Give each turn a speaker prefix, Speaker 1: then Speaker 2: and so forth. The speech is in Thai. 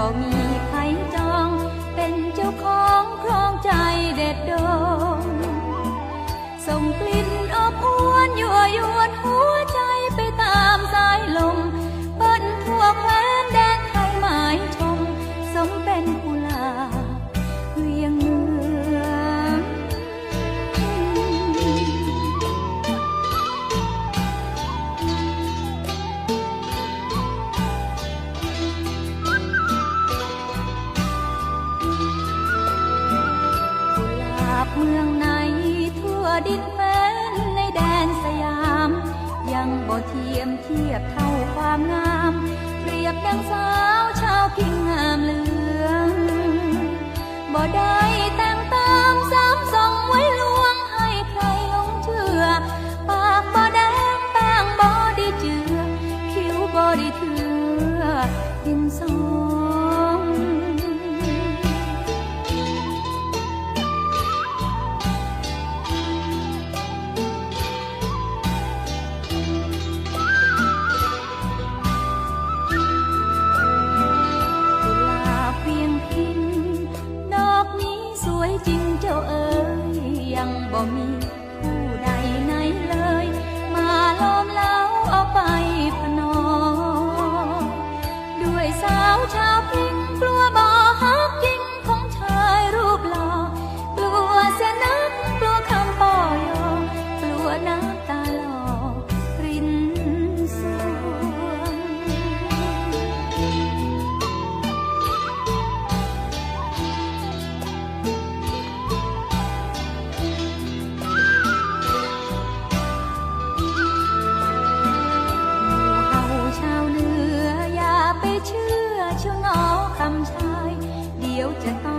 Speaker 1: about me. บ่เทียมเทียบเท่าความงาม 无米。有着。